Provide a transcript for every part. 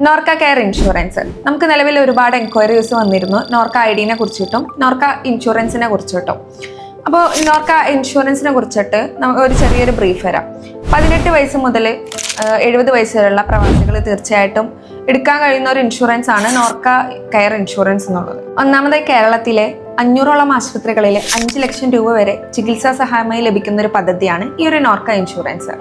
Norka care insurance. നമുക്ക് നിലവിൽ ഒരുപാട് എൻക്വയറീസ് വന്നിരുന്നു. നോർക്ക ഐ ഡിനെ കുറിച്ചിട്ടും നോർക്ക ഇൻഷുറൻസിനെ കുറിച്ചിട്ടും. അപ്പോൾ നോർക്ക ഇൻഷുറൻസിനെ കുറിച്ചിട്ട് ഒരു ചെറിയൊരു ബ്രീഫ് വരാം പതിനെട്ട് വയസ്സ് മുതൽ എഴുപത് വയസ്സ് വരെയുള്ള പ്രവാസികൾ തീർച്ചയായിട്ടും എടുക്കാൻ കഴിയുന്ന ഒരു ഇൻഷുറൻസ് ആണ് നോർക്ക കെയർ ഇൻഷുറൻസ് എന്നുള്ളത്. ഒന്നാമതായി കേരളത്തിലെ അഞ്ഞൂറോളം ആശുപത്രികളിൽ അഞ്ച് ലക്ഷം രൂപ വരെ ചികിത്സാ സഹായമായി ലഭിക്കുന്ന ഒരു പദ്ധതിയാണ് ഈ ഒരു Norka insurance.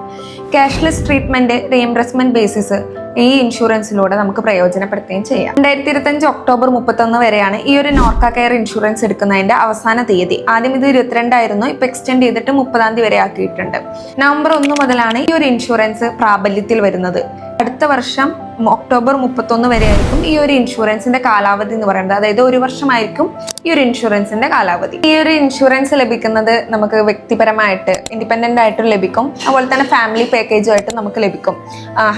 Cashless treatment reimbursement basis ഈ ഇൻഷുറൻസിലൂടെ നമുക്ക് പ്രയോജനപ്പെടുത്തുകയും ചെയ്യാം. രണ്ടായിരത്തി ഇരുപത്തഞ്ച് ഒക്ടോബർ മുപ്പത്തൊന്ന് വരെയാണ് ഈ ഒരു നോർക്ക കെയർ ഇൻഷുറൻസ് എടുക്കുന്നതിന്റെ അവസാന തീയതി. ആദ്യം ഇത് ഇരുപത്തിരണ്ടായിരുന്നു ഇപ്പൊ എക്സ്റ്റെൻഡ് ചെയ്തിട്ട് മുപ്പതാം തീയതി വരെ ആക്കിയിട്ടുണ്ട്. നവംബർ ഒന്ന് മുതലാണ് ഈ ഒരു ഇൻഷുറൻസ് പ്രാബല്യത്തിൽ വരുന്നത്. അടുത്ത വർഷം ഒക്ടോബർ മുപ്പത്തൊന്ന് വരെ ആയിരിക്കും ഈ ഒരു ഇൻഷുറൻസിന്റെ കാലാവധി എന്ന് പറയുന്നത്. അതായത് ഒരു വർഷമായിരിക്കും ഈ ഒരു ഇൻഷുറൻസിന്റെ കാലാവധി. ഈ ഒരു ഇൻഷുറൻസ് ലഭിക്കുന്നത് നമുക്ക് വ്യക്തിപരമായിട്ട് ഇൻഡിപെൻഡന്റ് ആയിട്ടും ലഭിക്കും. അതുപോലെ തന്നെ ഫാമിലി പാക്കേജുമായിട്ട് നമുക്ക് ലഭിക്കും.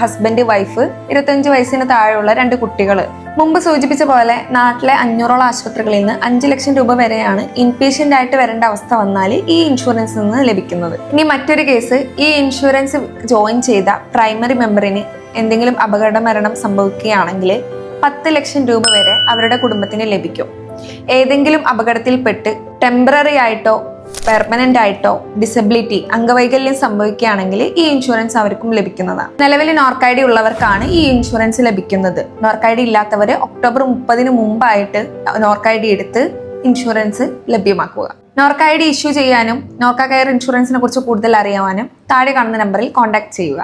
ഹസ്ബൻഡ് വൈഫ് ഇരുപത്തഞ്ച് വയസ്സിന് താഴെയുള്ള രണ്ട് കുട്ടികൾ മുമ്പ് സൂചിപ്പിച്ച പോലെ നാട്ടിലെ അഞ്ഞൂറോളം ആശുപത്രികളിൽ നിന്ന് അഞ്ച് ലക്ഷം രൂപ വരെയാണ് ഇൻപേഷ്യന്റ് ആയിട്ട് വരേണ്ട അവസ്ഥ വന്നാൽ ഈ ഇൻഷുറൻസ് നിന്ന് ലഭിക്കുന്നത്. ഇനി മറ്റൊരു കേസ് ഈ ഇൻഷുറൻസ് ജോയിൻ ചെയ്ത പ്രൈമറി മെമ്പറിന് എന്തെങ്കിലും അപകട മരണം സംഭവിക്കുകയാണെങ്കിൽ പത്ത് ലക്ഷം രൂപ വരെ അവരുടെ കുടുംബത്തിന് ലഭിക്കും. ഏതെങ്കിലും അപകടത്തിൽപ്പെട്ട് ടെമ്പററി ആയിട്ടോ പെർമനന്റ് ആയിട്ടോ ഡിസബിലിറ്റി അംഗവൈകല്യം സംഭവിക്കുകയാണെങ്കിൽ ഈ ഇൻഷുറൻസ് അവർക്കും ലഭിക്കുന്നതാണ് നിലവിൽ നോർക്കൈഡി ഉള്ളവർക്കാണ് ഈ ഇൻഷുറൻസ് ലഭിക്കുന്നത്. നോർക്കൈഡി ഇല്ലാത്തവർ ഒക്ടോബർ മുപ്പതിന് മുമ്പായിട്ട് നോർക്കൈഡി എടുത്ത് ഇൻഷുറൻസ് ലഭ്യമാക്കുക. നോർക്ക ഐ ഡി ഇഷ്യൂ ചെയ്യാനും നോർക്ക കെയർ ഇൻഷുറൻസിനെ കുറിച്ച് കൂടുതൽ അറിയാനും താഴെ കാണുന്ന നമ്പറിൽ കോൺടാക്ട് ചെയ്യുക.